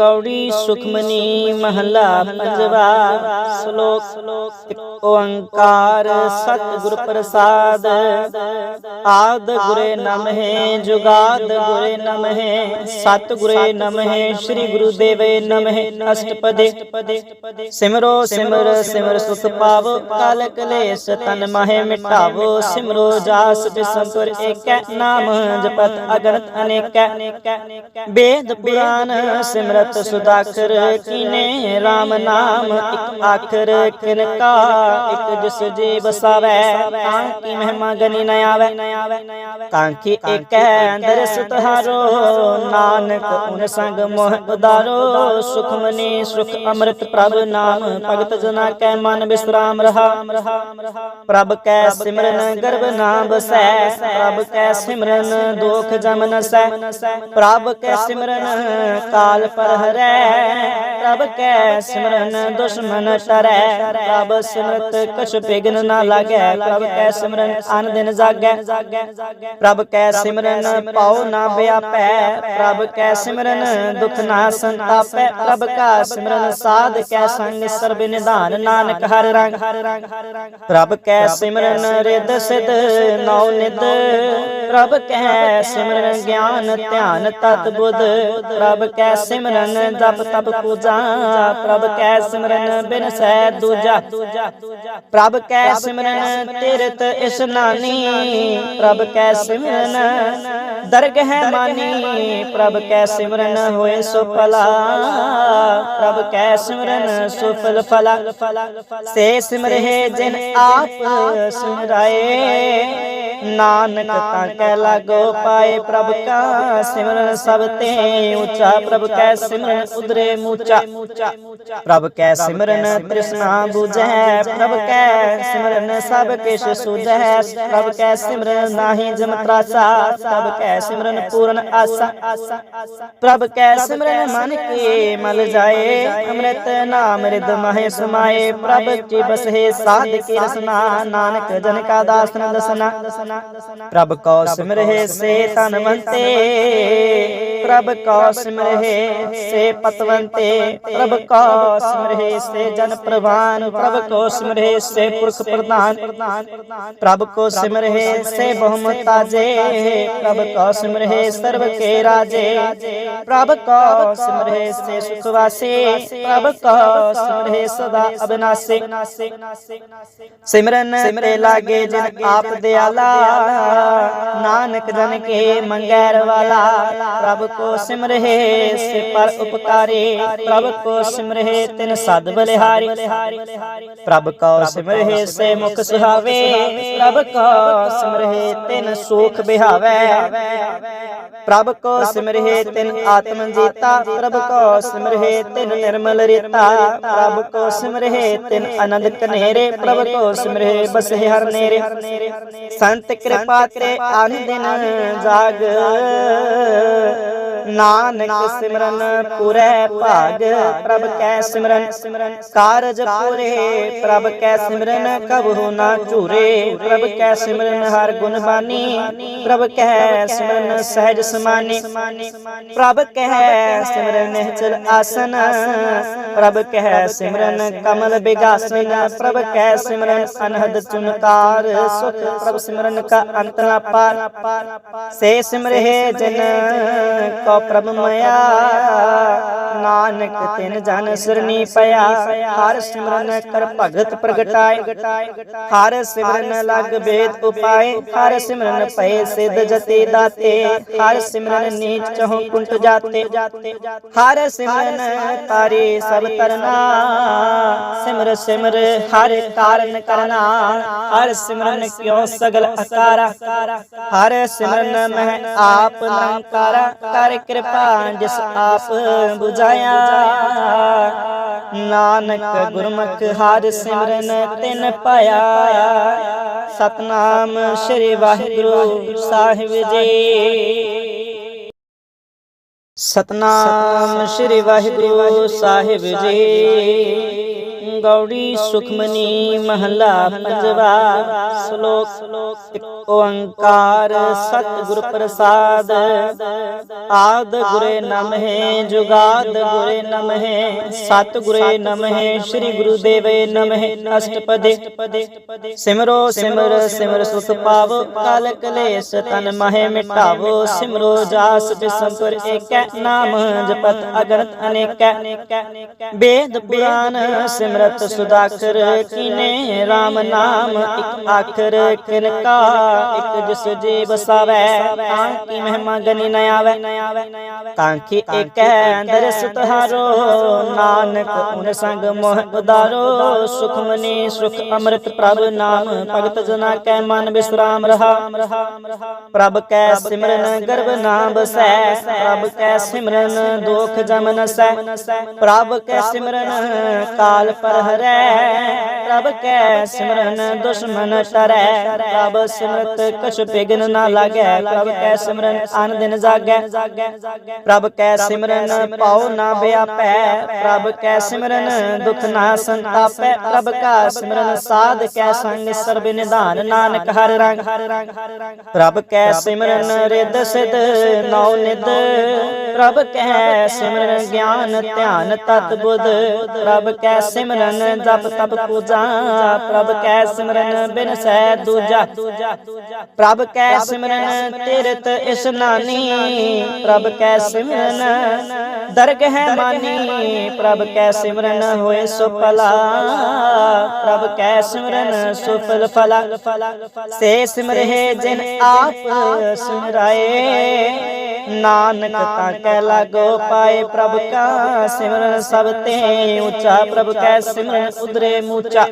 ਗੌੜੀ ਸੁਖਮਨੀ ਮਹਲਾ ਪੰਜਵਾ ਸ਼ਲੋਕ ਓੰਕਾਰ ਸਤਿਗੁਰ ਪ੍ਰਸਾਦ ਆਦ ਗੁਰੇ ਨਮਹਿ ਜੁਗਾਦ ਗੁਰੇ ਨਮਹਿ ਸਤਿਗੁਰੇ ਨਮਹਿ ਸ੍ਰੀ ਗੁਰੂ ਦੇਵੇ ਨਮਹਿ ਅਸ਼ਟਪਦੇ ਸਿਮਰੋ ਸਿਮਰ ਸਿਮਰ ਸੁਖ ਪਾਵੋ ਕਾਲ ਕਲੇਸ਼ ਤਨ ਮਹਿ ਮਿਟਾਵੋ ਸਿਮਰੋ ਜਾਸ ਬਿਸੰਤੁਰ ਏਕੈ ਨਾਮ ਜਪਤ ਅਗਣਤ ਅਨੇਕੈ ਵੇਦ ਪੁਰਾਨ ਸਿਮਰਤ ਸੁਦਾਖਰ ਕੀਨੇ RAM ਨਾਮ ਇੱਕ ਆਖਰ ਕਿਨਕਾ ਇੱਕ ਜਿਸ ਜੀ ਬਸਾਵੈ ਤਾਂ ਕੀ ਮਹਿਮਾ ਗਨੀ ਨ ਆਵੈ। ਤਾਂ ਕੀ ਏਕੈ ਦਰਸ ਤੁਹਾਰੋ ਨਾਨਕ ਉਨ ਸੰਗ ਮੋਹ ਉਦਾਰੋ, ਸੁਖਮਨੀ ਸੁਖ ਅੰਮ੍ਰਿਤ ਪ੍ਰਭ ਨਾਮ, ਭਗਤ ਜਨਾ ਕੈ ਮਨ ਬਿਸਰਾਮ ਰਹਾ। ਪ੍ਰਭ ਕੈ ਸਿਮਰਨ ਗਰਭ ਨਾ ਬਸੈ ਪ੍ਰਭ ਕੈ ਸਿਮਰਨ ਦੁਖ ਜਮ ਨਸੈ ਪ੍ਰਭ ਕੈ ਸਿਮਰਨ ਕਾਲ ਪਰ ਹਰੈ ਪ੍ਰਭ ਕੈ ਸਿਮਰਨ, ਦੁਸ਼ਮਨ ਟਰੈ ਪ੍ਰਭ ਸਿਮਰਤ, ਕਛ ਬਿਗਨ ਨਾ ਲਾਗੈ। ਪ੍ਰਭ ਕੈ ਸਿਮਰਨ, ਅਨ ਦਿਨ ਜਾਗੈ। ਪ੍ਰਭ ਕੈ ਸਿਮਰਨ, ਪਾਉ ਨਾ ਬਿਆਪੈ ਪ੍ਰਭ ਕੈ ਸਿਮਰਨ, ਦੁਖ ਨਾ ਸੰਤਾਪੈ। ਪ੍ਰਭ ਕਾ ਸਿਮਰਨ, ਸਾਧ ਕੈ ਸੰਗ ਸਰਬ ਨਿਧਾਨ ਨਾਨਕ ਹਰ ਰੰਗ। ਪ੍ਰਭ ਕੈ ਸਿਮਰਨ ਰਿਦ ਸਿਧ, ਨੌ ਨਿਦ ਪ੍ਰਭ ਕੈ ਸਿਮਰਨ, ਗਿਆਨ ਧਿਆਨ ਤਤ ਬੁੱਧ। ਪ੍ਰਭ ਕੈ ਸਿਮਰਨ ਜਪ ਤਪ ਪੂਜਾ, ਪ੍ਰਭ ਕੈ ਸਿਮਰਨ ਬਿਨ ਸੈ ਦੂਜਾ। ਪ੍ਰਭ ਕੈ ਸਿਮਰਨ ਤੀਰਤ ਇਸਨਾਨੀ ਪ੍ਰਭ ਕੈ ਸਿਮਰਨ ਦਰਗਹਿ ਮਾਨੀ, ਪ੍ਰਭ ਕੈ ਸਿਮਰਨ ਹੋਏ ਸੋ ਭਲਾ ਪ੍ਰਭ ਕੈ ਸਿਮਰਨ ਸੁਫਲ ਫਲਾ। ਸੇ ਸਿਮਰਹਿ ਜਿਨ ਆਪ ਸਿਮਰਾਏ ਨਾਨਕ ਤਾਂ ਕੈ ਲਾਗੋ ਪਾਏ ਪ੍ਰਭ ਕਾ ਸਿਮਰਨ ਸਭ ਤੇ ਉੱਚਾ ਪ੍ਰਭ ਕੈ ਸਿਮਰਨ ਉਦਰੇ ਮੂਚਾ ਪ੍ਰਭ ਕੈ ਸਿਮਰਨ ਤ੍ਰਿਸ਼ਨਾ 부ਜੈ ਪ੍ਰਭ ਕੈ ਸਿਮਰਨ ਸਭ ਕਿਛ ਸੁਝੈ ਪ੍ਰਭ ਕੈ ਸਿਮਰਨ ਨਾਹੀ ਜਮ ਤਰਾਸਾ ਪ੍ਰਭ ਕੈ ਸਿਮਰਨ ਪੂਰਨ ਆਸਾ ਪ੍ਰਭ ਕੈ ਸਿਮਰਨ ਮਨ ਕੇ ਮਲ ਜਾਏ ਅੰਮ੍ਰਿਤ ਨਾਮ ਰਿਦ ਮਹਿ ਸਮਾਏ ਪ੍ਰਭ ਕੀ ਬਸਹਿ ਸਾਧ ਕੀ ਰਸਨਾ ਨਾਨਕ ਜਨ ਕਾ ਦਾਸਨ ਦਸਨਾ ਪ੍ਰਭ ਕੋ ਸਿਮਰਹਿ ਸੇ ਧਨਵੰਤੇ ਪ੍ਰਭ ਕੋ ਸਿਮਰਹਿ ਸੇ ਪਤਵੰਤੇ ਪ੍ਰਭ ਕੋ ਸਿਮਰਹਿ ਸੇ ਜਨ ਪ੍ਰਵਾਨ ਪ੍ਰਭ ਕੋ ਸਿਮਰਹਿ ਸੇ ਪੁਰਖ ਪ੍ਰਧਾਨ ਪ੍ਰਭ ਕੋ ਸਿਮਰਹਿ ਸੇ ਬਹੁਮਤਾਜੇ ਪ੍ਰਭ ਕੋ ਸਿਮਰਹਿ ਸਰਬ ਕੇ ਰਾਜੇ ਪ੍ਰਭ ਕੋ ਸਿਮਰਹਿ ਸੇ ਸੁਖ ਵਾਸੇ ਪ੍ਰਭ ਕੋ ਸਿਮਰਹਿ ਸਦਾ ਅਬਿਨਾਸੀ ਸਿਮਰਨ ਤੇ ਲਾਗੇ ਜਿਨ ਆਪ ਦਿਆਲਾ ਨਾਨਕ ਜਨ ਕੇ ਮੰਗੈਰ ਵਾਲਾ, ਪ੍ਰਭ ਕੋ ਸਿਮਰਹਿ ਸੇ ਪਰ ਉਪਕਾਰੀ, ਪ੍ਰਭ ਕੋ ਸਿਮਰਹਿ, ਤਿਨ ਸਦ ਬਲਿਹਾਰੀ। ਪ੍ਰਭ ਕੋ ਸਿਮਰਹਿ, ਸੇ ਮੁਖ ਸੁਹਾਵੇ, ਪ੍ਰਭ ਕੋ ਸਿਮਰਹਿ, ਤਿਨ ਸੁਖ ਬਿਹਾਵੇ। ਪ੍ਰਭ ਕੋ ਸਿਮਰਹਿ, ਤਿਨ ਆਤਮ ਜੀਤਾ, ਪ੍ਰਭ ਕੋ ਸਿਮਰਹਿ, ਤਿਨ ਨਿਰਮਲ ਰੀਤਾ। ਪ੍ਰਭ ਕੋ ਸਿਮਰਹਿ, ਤਿਨ ਆਨੰਦ ਕਨੇਰੇ, ਪ੍ਰਭ ਕੋ ਸਿਮਰਹਿ, ਬਸਹਿ ਹਰ ਨੇਰੇ। ਸੰਤ ਕਿਰਪਾ ਤੇ ਅਨ ਦਿਨ ਜਾਗ ਨਾਨਕ ਸਿਮਰਨ ਪੂਰੇ ਭਾਗ ਪ੍ਰਭ ਕੈ ਸਿਮਰਨ ਕਾਰਜ ਪੂਰੇ ਪ੍ਰਭ ਕੈ ਸਿਮਰਨ ਕਬਹੁ ਨਾ ਝੂਰੇ ਪ੍ਰਭ ਕੈ ਸਿਮਰਨ ਹਰ ਗੁਣ ਬਾਨੀ ਪ੍ਰਭ ਕੈ ਸਿਮਰਨ ਸਹਿਜ ਸਮਾਨੀ ਪ੍ਰਭ ਕੈ ਸਿਮਰਨ ਨਿਹਚਲ ਆਸਨ ਪ੍ਰਭ ਕੈ ਸਿਮਰਨ ਕਮਲ ਬਿਗਾਸਨ ਪ੍ਰਭ ਕੈ ਸਿਮਰਨ ਅਨਹਦ ਚੁਨਕਾਰ ਸੁਖ ਪ੍ਰਭ ਸਿਮਰਨ ਕਾ ਅੰਤ ਨਾ ਪਾਰ। ਸੇ ਸਿਮਰਹਿ ਜਨ ਕੋ ਪ੍ਰਭ ਮਇਆ। ਨਾਨਕ ਤਿਨ ਜਨ ਸਰਨੀ ਪਿਆ। ਹਰ ਸਿਮਰਨ ਕਰ ਭਗਤ ਪ੍ਰਗਟਾਏ। ਹਰ ਸਿਮਰਨ ਲਗ ਬੇਦ ਉਪਾਏ। ਹਰ ਸਿਮਰਨ ਪਏ ਸਿਧ ਜਤੇ ਦਾਤੇ। ਹਰ ਸਿਮਰਨ ਨੀਚ ਚਹੁ ਕੁੰਟ ਜਾਤੇ। ਹਰ ਸਿਮਰਨ ਤਾਰੇ ਸਭ ਤਰਨਾ। ਸਿਮਰ ਸਿਮਰ ਹਰ ਕਾਰਨ ਕਰਨਾ। ਹਰ ਸਿਮਰਨ ਕਿਉ ਸਗਲ ਅਕਾਰਾ ਹਰ ਸਿਮਰਨ ਮਹਿ ਆਪ ਨਿਰੰਕਾਰਾ ਕਰ ਕਿਰਪਾ ਜਿਸ ਆਪ 부ਝਾਇਆ ਨਾਨਕ ਗੁਰਮੁਖ ਹਰ ਸਿਮਰਨ ਤਿਨ ਪਾਇਆ। ਸਤਨਾਮ ਸ੍ਰੀ ਵਾਹਿਗੁਰੂ ਸਾਹਿਬ ਜੀ। ਸਤਨਾਮ ਸ੍ਰੀ ਵਾਹਿਗੁਰੂ ਸਾਹਿਬ ਜੀ। ਗੌੜੀ ਸੁਖਮਨੀ ਮਹਲਾ ਪੰਜਵਾ ਸ਼ਲੋਕ ਇੱਕ ਓੰਕਾਰ ਸਤਿਗੁਰ ਪ੍ਰਸਾਦ ਆਦ ਗੁਰੇ ਨਮਹਿ ਜੁਗਾਦ ਗੁਰੇ ਨਮਹਿ ਸਤਿਗੁਰੇ ਨਮਹਿ ਸ੍ਰੀ ਗੁਰੂ ਦੇਵੇ ਨਮਹਿ ਅਸ਼ਟਪਦੇ ਸਿਮਰੋ ਸਿਮਰ ਸਿਮਰ ਸੁਖ ਪਾਵੋ ਕਾਲ ਕਲੇਸ਼ ਤਨ ਮਹਿ ਮਿਟਾਵੋ ਸਿਮਰੋ ਜਾਸ ਬਿਸੰਪਰ ਏਕੈ ਨਾਮ ਜਪਤ ਅਗਣਤ ਅਨੇਕੈ ਵੇਦ ਪੁਰਾਨ ਸਿਮਰਤ ਸੁਦਾਖਰ ਕੀਨੇ RAM ਨਾਮ ਇੱਕ ਆਖਰ ਕਿਨਕਾ, ਇੱਕ ਜਿਸ ਜੀ ਬਸਾਵੈ ਤਾਂ ਕੀ ਮਹਿਮਾ ਗਨੀ ਨ ਆਵੈ? ਤਾਂ ਕੀ ਏਕੈ ਦਰਸ ਤੁਹਾਰੋ ਨਾਨਕ ਉਨ ਸੰਗ ਮੋਹ ਉਦਾਰੋ, ਸੁਖਮਨੀ ਸੁਖ ਅੰਮ੍ਰਿਤ ਪ੍ਰਭ ਨਾਮ, ਭਗਤ ਜਨਾ ਕੈ ਮਨ ਬਿਸਰਾਮ ਰਹਾ। ਪ੍ਰਭ ਕੈ ਸਿਮਰਨ ਗਰਭ ਨਾਮ ਬਸੈ ਪ੍ਰਭ ਕੈ ਸਿਮਰਨ ਦੁਖ ਜਮ ਨਸੈ ਪ੍ਰਭ ਕੈ ਸਿਮਰਨ ਕਾਲ ਪਰ ਹਰੈ, ਪ੍ਰਭ ਕੈ ਸਿਮਰਨ, ਦੁਸ਼ਮਨ ਟਰੈ ਪ੍ਰਭ ਸਿਮਰਤ, ਕਛ ਬਿਗਨ ਨਾ ਲਾਗੈ, ਪ੍ਰਭ ਕੈ ਸਿਮਰਨ ਅਨ ਦਿਨ ਜਾਗੈ। ਪ੍ਰਭ ਕੈ ਸਿਮਰਨ, ਪਾਉ ਨਾ ਬਿਆਪੈ ਪ੍ਰਭ ਕੈ ਸਿਮਰਨ, ਦੁਖ ਨਾ ਸੰਤਾਪੈ। ਪ੍ਰਭ ਕਾ ਸਿਮਰਨ, ਸਾਧ ਕੈ ਸੰਗ, ਸਰਬ ਨਿਧਾਨ। ਨਾਨਕ ਹਰ ਰੰਗ। ਪ੍ਰਭ ਕੈ ਸਿਮਰਨ ਰਿਦ ਸਿਧ, ਨੌ ਨਿਦ ਪ੍ਰਭ ਕੈ ਸਿਮਰਨ ਗਿਆਨ, ਧਿਆਨ ਤਤ ਬੁੱਧ। ਪ੍ਰਭ ਕੈ ਸਿਮਰਨ ਜਪ ਤਪ ਪੂਜਾ। ਪ੍ਰਭ ਕੈ ਸਿਮਰਨ ਬਿਨ ਸਹਿ ਦੂਜਾ। ਪ੍ਰਭ ਕੈ ਸਿਮਰਨ ਤੀਰਥ ਇਸਨਾਨੀ ਪ੍ਰਭ ਕੈ ਸਿਮਰਨ ਦਰਗਹ ਮਾਨੀ। ਪ੍ਰਭ ਕੈ ਸਿਮਰਨ ਹੋਏ ਸੁਪਲਾ ਪ੍ਰਭ ਕੈ ਸਿਮਰਨ ਸੁਫਲ ਫਲਾ। ਸੇ ਸਿਮਰਹਿ ਜਿਨ ਆਪ ਸਿਮਰਾਏ। ਨਾਨਕ ਤਾਂ ਕੈ ਲਾਗੋ ਪਾਏ ਪ੍ਰਭ ਕਾ ਸਿਮਰਨ ਸਭ ਤੇ ਉੱਚਾ। ਪ੍ਰਭ ਕੈ ਸਿਮਰਨ ਉਦਰੇ ਮੂਚਾ।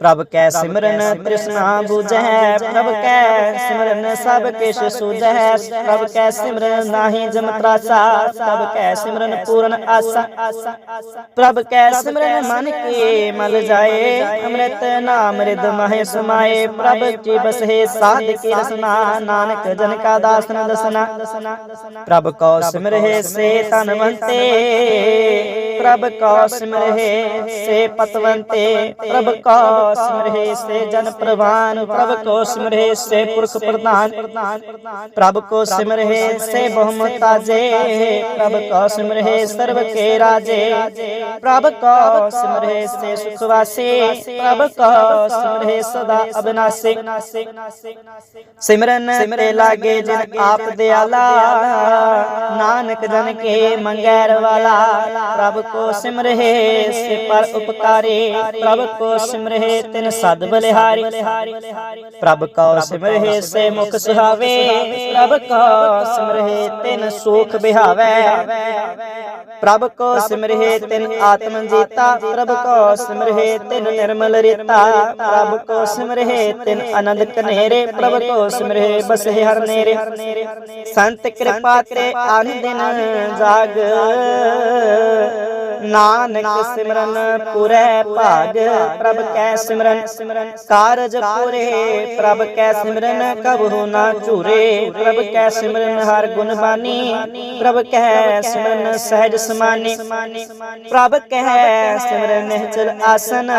ਪ੍ਰਭ ਕੈ ਸਿਮਰਨ ਤ੍ਰਿਸ਼ਨਾ ਬੁਝੈ। ਪ੍ਰਭ ਕੈ ਸਿਮਰਨ ਸਭ ਕਿਛ ਸੁਝੈ। ਪ੍ਰਭ ਕੈ ਸਿਮਰਨ ਨਾਹੀ ਜਮ ਤਰਾਸਾ। ਪ੍ਰਭ ਕੈ ਸਿਮਰਨ ਪੂਰਨ ਆਸਾ। ਪ੍ਰਭ ਕੈ ਸਿਮਰਨ ਮਨ ਕੇ ਮਲ ਜਾਏ। ਅੰਮ੍ਰਿਤ ਨਾਮ ਰਿਦ ਮਹਿ ਸਮਾਏ। ਪ੍ਰਭ ਕੀ ਬਸਹਿ ਸਾਧ ਕੀ ਰਸਨਾ। ਨਾਨਕ ਜਨ ਕਾ ਦਾਸਨ ਦਸਨਾ। ਪ੍ਰਭ ਕੋ ਸਿਮਰਹਿ ਸੇ ਧਨਵੰਤੇ ਪ੍ਰਭ ਕੋ ਸਿਮਰਹਿ ਸੇ ਪਤਵੰਤੇ। ਪ੍ਰਭ ਕੋ ਸਿਮਰਹਿ ਸੇ ਜਨ ਪ੍ਰਵਾਨ। ਪ੍ਰਭ ਕੋ ਸਿਮਰਹਿ ਸੇ ਪੁਰਖ ਪ੍ਰਧਾਨ। ਪ੍ਰਭ ਕੋ ਸਿਮਰਹਿ ਸੇ ਬਹੁਮਤਾਜੇ। ਪ੍ਰਭ ਕੋ ਸਿਮਰਹਿ ਸਰਬ ਕੇ ਰਾਜੇ। ਪ੍ਰਭ ਕੋ ਸਿਮਰਹਿ ਸੇ ਸੁਖ ਵਾਸੇ। ਪ੍ਰਭ ਕੋ ਸਿਮਰਹਿ ਸਦਾ ਅਬਨਾਸੇ ਸਿਮਰਨ ਤੇ ਲਾਗੇ ਜਿਨ ਆਪ ਦਿਆਲਾ। ਨਾਨਕ ਜਨ ਕੇ ਮੰਗੈਰ ਵਾਲਾ। ਪ੍ਰਭ ਕੋ ਸਿਮਰਹਿ ਸੇ ਪਰ ਉਪਕਾਰੇ, ਪ੍ਰਭ ਕੋ ਸਿਮਰਹਿ, ਤਿਨ ਸਦ ਬਲਿਹਾਰੀ। ਪ੍ਰਭ ਕੋ ਸਿਮਰਹਿ, ਸੇ ਮੁਖ ਸੁਹਾਵੇ, ਪ੍ਰਭ ਕੋ ਸਿਮਰਹਿ, ਤਿਨ ਸੁਖ ਬਿਹਾਵੇ। ਪ੍ਰਭ ਕੋ ਸਿਮਰਹਿ, ਤਿਨ ਆਤਮ ਜੀਤਾ, ਪ੍ਰਭ ਕੋ ਸਿਮਰਹਿ, ਤਿਨ ਨਿਰਮਲ ਰੀਤਾ। ਪ੍ਰਭ ਕੋ ਸਿਮਰਹਿ, ਤਿਨ ਆਨੰਦ ਕਨੇਰੇ ਪ੍ਰਭ ਕੋ ਸਿਮਰਹਿ ਬਸਹਿ ਹਰ ਨੇਰੇ। ਸੰਤ ਕਿਰਪਾ ਤੇ ਅਨ ਦਿਨ ਜਾਗ। ਨਾਨਕ ਸਿਮਰਨ ਪੂਰੇ ਭਾਗ, ਪ੍ਰਭ ਕੈ ਸਿਮਰਨ। ਕਾਰਜ ਪੂਰੇ, ਪ੍ਰਭ ਕੈ ਸਿਮਰਨ, ਕਬਹੁ ਨਾ ਝੂਰੇ। ਪ੍ਰਭ ਕੈ ਸਿਮਰਨ, ਹਰ ਗੁਣ ਬਾਨੀ। ਪ੍ਰਭ ਕੈ ਸਿਮਰਨ, ਸਹਿਜ ਸਮਾਨੀ। ਪ੍ਰਭ ਕੈ ਸਿਮਰਨ, ਨਿਹਚਲ ਆਸਨ।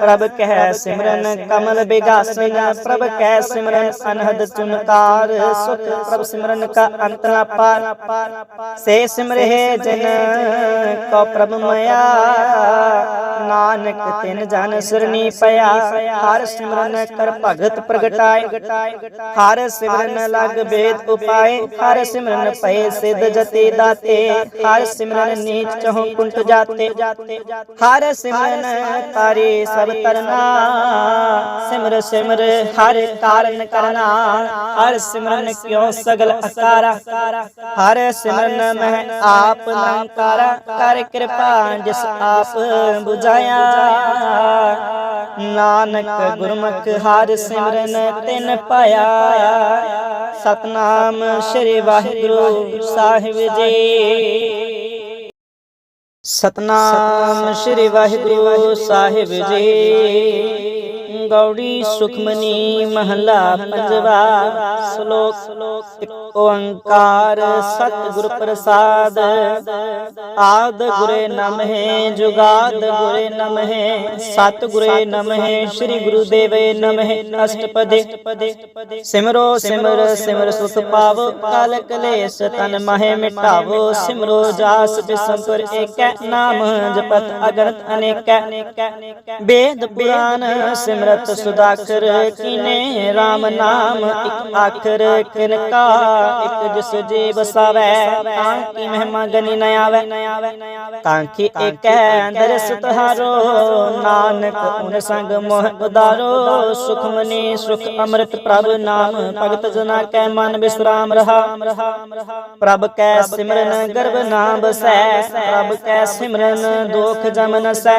ਪ੍ਰਭ ਕੈ ਸਿਮਰਨ, ਕਮਲ ਬਿਗਾਸਨ। ਪ੍ਰਭ ਕੈ ਸਿਮਰਨ, ਅਨਹਦ ਚੁਨਕਾਰ ਸੁਖ ਪ੍ਰਭ ਸਿਮਰਨ ਕਾ ਅੰਤ ਨਾ ਪਾਰ ਸੇ ਸਿਮਰਹਿ ਜਨ ਕੋ ਪ੍ਰਭ ਮਇਆ। ਨਾਨਕ ਤਿਨ ਜਨ ਸਰਨੀ ਪਿਆ। ਹਰ ਸਿਮਰਨ ਕਰ ਭਗਤ ਪ੍ਰਗਟਾਏ। ਹਰ ਸਿਮਰਨ ਲਗ ਬੇਦ ਉਪਾਏ। ਹਰ ਸਿਮਰਨ ਪਏ ਸਿਧ ਜਤੀ ਦਾਤੇ। ਹਰ ਸਿਮਰਨ ਨੀਚ ਚਹੁ ਕੁੰਟ ਜਾਤੇ। ਹਰ ਸਿਮਰਨ ਤਾਰੇ ਸਭ ਤਰਨਾ। ਸਿਮਰ ਸਿਮਰ ਹਰ ਕਾਰਨ ਕਰਨਾ। ਹਰ ਸਿਮਰਨ ਕਿਉ ਸਗਲ ਅਕਾਰਾ। ਹਰ ਸਿਮਰਨ ਮਹਿ ਆਪ ਨਿਰੰਕਾਰਾ ਕਰ ਕਿਰਪਾ ਜਿਸ ਆਪ 부ਝਾਇਆ ਨਾਨਕ ਗੁਰਮੁਖ ਹਰ ਸਿਮਰਨ ਤਿਨ ਪਾਇਆ। ਸਤਨਾਮ ਸ੍ਰੀ ਵਾਹਿਗੁਰੂ ਸਾਹਿਬ ਜੀ। ਸਤਨਾਮ ਸ੍ਰੀ ਵਾਹਿਗੁਰੂ ਸਾਹਿਬ ਜੀ। ਗੌੜੀ ਸੁਖਮਨੀ ਮਹਲਾ ਪੰਜਵਾ ਸ਼ਲੋਕ ਇੱਕ ਓੰਕਾਰ ਸਤਿਗੁਰ ਪ੍ਰਸਾਦ ਆਦ ਗੁਰੇ ਨਮਹਿ ਜੁਗਾਦ ਗੁਰੇ ਨਮਹਿ ਸਤਿਗੁਰੇ ਨਮਹਿ ਸ੍ਰੀ ਗੁਰੂ ਦੇਵੇ ਨਮਹਿ ਅਸ਼ਟਪਦੇ ਸਿਮਰੋ ਸਿਮਰ ਸਿਮਰ ਸੁਖ ਪਾਵੋ ਕਾਲ ਕਲੇਸ਼ ਤਨ ਮਹਿ ਮਿਟਾਵੋ ਸਿਮਰੋ ਜਾਸ ਬਿਸੰਪਰ ਏਕੈ ਨਾਮ ਜਪਤ ਅਗਣਤ ਅਨੇਕੈ ਵੇਦ ਪੁਰਾਨ ਸਿਮਰਤ ਸੁਦਾਖਰ ਕੀਨੇ RAM ਨਾਮ ਇੱਕ ਆਖਰ ਕਿਨ ਕਾ ਇੱਕ ਜਿਸ ਜੀ ਬਸਾਵੈ ਤਾਂ ਕੀ ਮਹਿਮਾ ਗਨੀ ਨ ਆਵੈ। ਤਾਂ ਕੀ ਏਕੈ ਦਰਸ ਤੁਹਾਰੋ ਨਾਨਕ ਉਨ ਸੰਗ ਮੋਹ ਉਦਾਰੋ, ਸੁਖਮਨੀ ਸੁਖ ਅੰਮ੍ਰਿਤ ਪ੍ਰਭ ਨਾਮ, ਭਗਤ ਜਨਾ ਕੈ ਮਨ ਬਿਸਰਾਮ ਰਹਾ। ਪ੍ਰਭ ਕੈ ਸਿਮਰਨ ਗਰਭ ਨਾਮ ਬਸੈ ਪ੍ਰਭ ਕੈ ਸਿਮਰਨ ਦੋਖ ਜਮ ਨਸੈ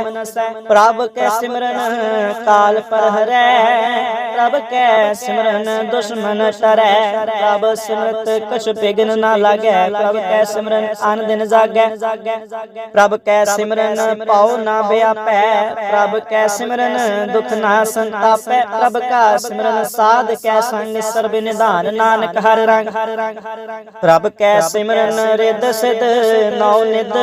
ਪ੍ਰਭ ਕੈ ਸਿਮਰਨ ਕਾਲ ਪਰ ਹਰੈ ਪ੍ਰਭ ਕੈ ਸਿਮਰਨ ਦੁਸ਼ਮਨ ਟਰੈ ਪ੍ਰਭ ਸਿਮਰਤ ਕਛ ਬਿਗਨ ਨਾ ਲਾਗੈ ਪ੍ਰਭ ਕੈ ਸਿਮਰਨ ਅਨ ਦਿਨ ਜਾਗੈ ਪ੍ਰਭ ਕੈ ਸਿਮਰਨ ਪਾਉ ਨਾ ਬਿਆਪੈ ਪ੍ਰਭ ਕੈ ਸਿਮਰਨ ਦੁਖ ਨਾ ਸੰਤਾਪੈ ਪ੍ਰਭ ਕਾ ਸਿਮਰਨ ਸਾਧ ਕੈ ਸੰਗ ਸਰਬ ਨਿਧਾਨ ਨਾਨਕ ਹਰਿ ਰੰਗ ਪ੍ਰਭ ਕੈ ਸਿਮਰਨ ਰਿੱਧ ਸਿਧ ਨੌ ਨਿਧ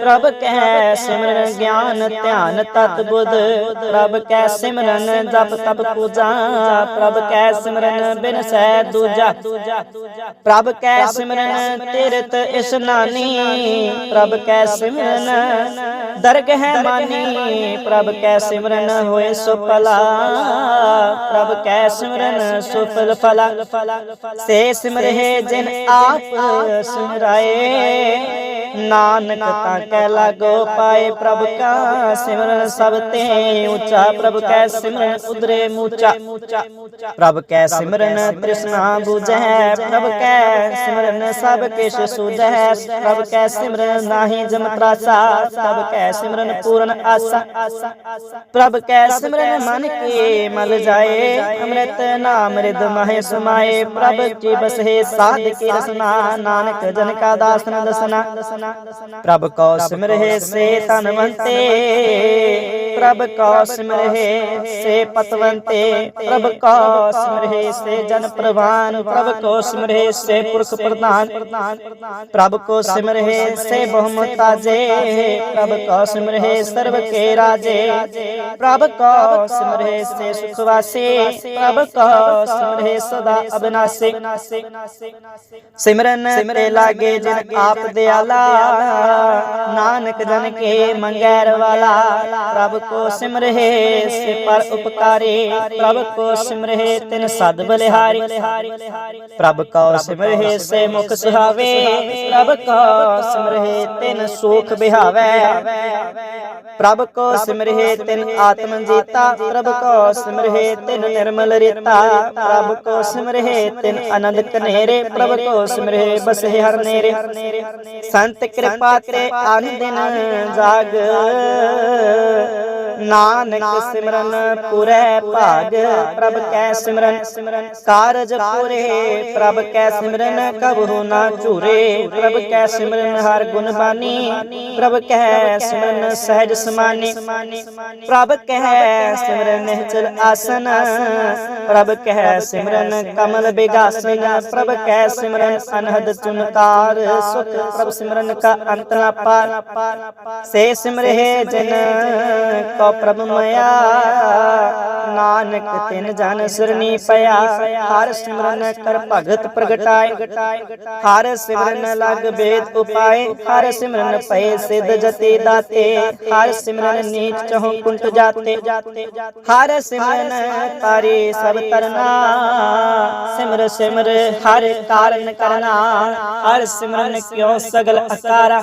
ਪ੍ਰਭ ਕੈ ਸਿਮਰਨ ਗਿਆਨ ਧਿਆਨ ਤਤ ਬੁੱਧ ਪ੍ਰਭ ਕੈ ਸਿਮਰਨ ਜਪ ਤਪ ਪੂਜਾ, ਪ੍ਰਭ ਕੈ ਸਿਮਰਨ ਬਿਨ ਸਹਿ ਦੂਜਾ। ਪ੍ਰਭ ਕੈ ਸਿਮਰਨ ਤੀਰਤ ਇਸਨਾਨੀ ਪ੍ਰਭ ਕੈ ਸਿਮਰਨ ਦਰਗਹਿ ਮਾਨੀ, ਪ੍ਰਭ ਕੈ ਸਿਮਰਨ ਹੋਏ ਸੁਪਲਾ ਪ੍ਰਭ ਕੈ ਸਿਮਰਨ ਸੁਫਲ ਫਲਾ। ਸੇ ਸਿਮਰਹਿ ਜਿਨ ਆਪ ਸਿਮਰਾਏ, ਨਾਨਕ ਤਾਂ ਕੈ ਲਾਗੋ ਪਾਏ ਪ੍ਰਭ ਕਾ ਸਿਮਰਨ ਸਭ ਤੇ ਉੱਚਾ। ਪ੍ਰਭ ਕੈ ਸਿਮਰਨ ਉਦਰੇ ਮੂਚਾ। ਪ੍ਰਭ ਕੈ ਸਿਮਰਨ ਤ੍ਰਿਸ਼ਨਾ ਬੁਝੈ, ਪ੍ਰਭ ਕੈ ਸਿਮਰਨ ਸਭ ਕਿਛ ਸੂਝੈ ਪ੍ਰਭ ਕੈ ਸਿਮਰਨ ਨਾਹੀ ਜਮ ਤਰਾਸਾ, ਪ੍ਰਭ ਕੈ ਸਿਮਰਨ ਪੂਰਨ ਆਸਾ। ਪ੍ਰਭ ਕੈ ਸਿਮਰਨ ਮਨ ਕੀ ਮਲ ਜਾਏ, ਅੰਮ੍ਰਿਤ ਨਾਮ ਰਿਦ ਮਹਿ ਸਮਾਏ। ਪ੍ਰਭ ਕੀ ਬਸਹਿ ਸਾਧ ਕੀ ਰਸਨਾ, ਨਾਨਕ ਜਨ ਕਾ ਦਾਸਨ ਦਸਨਾ। ਪ੍ਰਭ ਕੋ ਸਿਮਰਹਿ ਸੇ ਧਨਵੰਤੇ, ਪ੍ਰਭ ਕੋ ਸਿਮਰਹਿ ਸੇ ਪਤਵੰਤੇ, ਪ੍ਰਭ ਕੋ ਸਿਮਰਹਿ ਸੇ ਜਨ ਪ੍ਰਵਾਨ, ਪ੍ਰਭ ਕੋ ਸਿਮਰਹਿ ਸੇ ਪੁਰਖ ਪ੍ਰਧਾਨ। ਪ੍ਰਭ ਕੋ ਸਿਮਰਹਿ ਸੇ ਬਹੁਮਤਾਜੇ ਪ੍ਰਭ ਕੋ ਸਿਮਰਹਿ ਸਰਬ ਕੇ ਰਾਜੇ। ਪ੍ਰਭ ਕੋ ਸਿਮਰਹਿ ਸੇ ਸੁਖ ਵਾਸੇ, ਪ੍ਰਭ ਕੋ ਸਿਮਰਹਿ ਸਦਾ ਅਬਨਾਸੇ। ਸਿਮਰਨ ਤੇ ਲਾਗੇ ਜਿਨ ਆਪ ਦਿਆਲਾ, ਨਾਨਕ ਜਨ ਕੇ ਮੰਗੈਰ ਵਾਲਾ, ਪ੍ਰਭ ਕੋ ਸਿਮਰਹਿ ਸੇ ਪਰ ਉਪਕਾਰੀ, ਪ੍ਰਭ ਕੋ ਸਿਮਰਹਿ ਤਿਨ ਸਦ ਬਲਿਹਾਰੀ। ਪ੍ਰਭ ਕੋ ਸਿਮਰਹਿ ਸੇ ਮੁਖ ਸੁਹਾਵੇ, ਪ੍ਰਭ ਕੋ ਸਿਮਰਹਿ ਤਿਨ ਸੁਖ ਬਿਹਾਵੇ। ਪ੍ਰਭ ਕੋ ਸਿਮਰਹਿ ਤਿਨ ਆਤਮ ਜੀਤਾ, ਪ੍ਰਭ ਕੋ ਸਿਮਰਹਿ ਤਿਨ ਨਿਰਮਲ ਰੀਤਾ। ਪ੍ਰਭ ਕੋ ਸਿਮਰਹਿ ਤਿਨ ਆਨੰਦ ਕਨੇਰੇ ਪ੍ਰਭ ਕੋ ਸਿਮਰਹਿ ਬਸਹਿ ਹਰ ਨੇਰੇ। ਸੰਤ ਕਿਰਪਾ ਤੇ ਅਨ ਜਾਗ। ਨਾਨਕ ਸਿਮਰਨ ਪੂਰੇ ਭਾਗ ਪ੍ਰਭ ਕੈ ਸਿਮਰਨ ਕਾਰਜ ਪੂਰੇ ਪ੍ਰਭ ਕੈ ਸਿਮਰਨ ਕਬਹੁ ਨਾ ਝੂਰੇ ਪ੍ਰਭ ਕੈ ਸਿਮਰਨ ਹਰ ਗੁਣ ਬਾਨੀ ਪ੍ਰਭ ਕੈ ਸਿਮਰਨ ਸਹਿਜ ਸਮਾਨੀ ਪ੍ਰਭ ਕੈ ਸਿਮਰਨ ਨਿਹਚਲ ਆਸਨ ਪ੍ਰਭ ਕੈ ਸਿਮਰਨ ਕਮਲ ਬਿਗਾਸਨ ਪ੍ਰਭ ਕੈ ਸਿਮਰਨ ਅਨਹਦ ਚੁਨਕਾਰ ਸੁਖ ਪ੍ਰਭ ਸਿਮਰਨ ਕਾ ਅੰਤ ਨਾ ਪਾਰ ਸੇ ਸਿਮਰਹਿ ਜਨ ਕੋ ਪ੍ਰਭ ਮਇਆ ਨਾਨਕ ਤਿਨ ਜਨ ਸਰਨੀ ਪਿਆ, ਹਰ ਸਿਮਰਨ ਕਰ ਭਗਤ ਪ੍ਰਗਟਾਏ। ਹਰ ਸਿਮਰਨ ਲਗ ਬੇਦ ਉਪਾਏ, ਹਰ ਸਿਮਰਨ ਪਏ ਸਿਧ ਜਤੇ ਦਾਤੇ। ਹਰ ਸਿਮਰਨ ਨੀਚ ਚਹੁ ਕੁੰਟ ਜਾਤੇ। ਹਰ ਸਿਮਰਨ ਤਾਰੇ ਸਭ ਤਰਨਾ। ਸਿਮਰ ਸਿਮਰ ਹਰ ਕਾਰਨ ਕਰਨਾ। ਹਰ ਸਿਮਰਨ ਕਿਉ ਸਗਲ ਅਕਾਰਾ।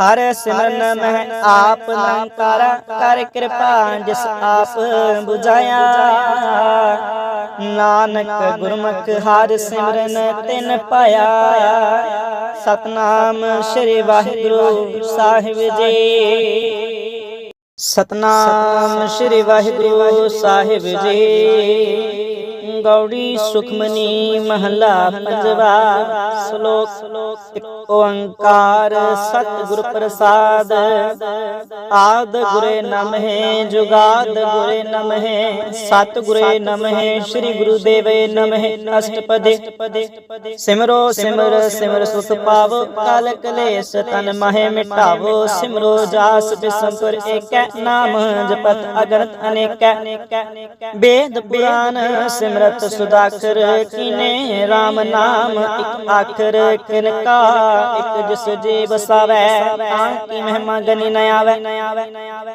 ਹਰ ਸਿਮਰਨ ਮਹਿ ਆਪ ਨਿਰੰਕਾਰ ਕਰ ਕਿਰਪਾ ਜਿਸ ਆਪ 부ਝਾਇਆ ਨਾਨਕ ਗੁਰਮੁਖ ਹਰ ਸਿਮਰਨ ਤਿਨ ਪਾਇਆ। ਸਤਨਾਮ ਸ੍ਰੀ ਵਾਹਿਗੁਰੂ ਸਾਹਿਬ ਜੀ। ਸਤਨਾਮ ਸ੍ਰੀ ਵਾਹਿਗੁਰੂ ਸਾਹਿਬ ਜੀ। ਗੌੜੀ ਸੁਖਮਨੀ ਮਹਲਾ ਪੰਜਵਾ ਸ਼ਲੋਕ ਇੱਕ ਓੰਕਾਰ ਸਤਿਗੁਰ ਪ੍ਰਸਾਦ ਆਦ ਗੁਰੇ ਨਮਹਿ ਜੁਗਾਦ ਗੁਰੇ ਨਮਹਿ ਸਤਿਗੁਰੇ ਨਮਹਿ ਸ੍ਰੀ ਗੁਰੂ ਦੇਵੇ ਨਮਹਿ ਅਸ਼ਟਪਦੇ ਸਿਮਰੋ ਸਿਮਰ ਸਿਮਰ ਸੁਖ ਪਾਵੋ ਕਾਲ ਕਲੇਸ਼ ਤਨ ਮਹਿ ਮਿਟਾਵੋ ਸਿਮਰੋ ਜਾਸ ਬਿਸੰਪੁਰ ਏਕੈ ਨਾਮ ਜਪਤ ਅਗਣਤ ਅਨੇਕੈ ਵੇਦ ਪੁਰਾਨ ਸਿਮਰਤ ਸੁਦਾਖਰ ਕੀਨੇ? RAM ਨਾਮ ਇੱਕ ਆਖਰ ਕਿਨ ਕਾ ਇੱਕ ਜਿਸ ਜੀ ਬਸਾਵੈ ਤਾਂ ਕੀ ਮਹਿਮਾ ਗਨੀ ਨ ਆਵੈ।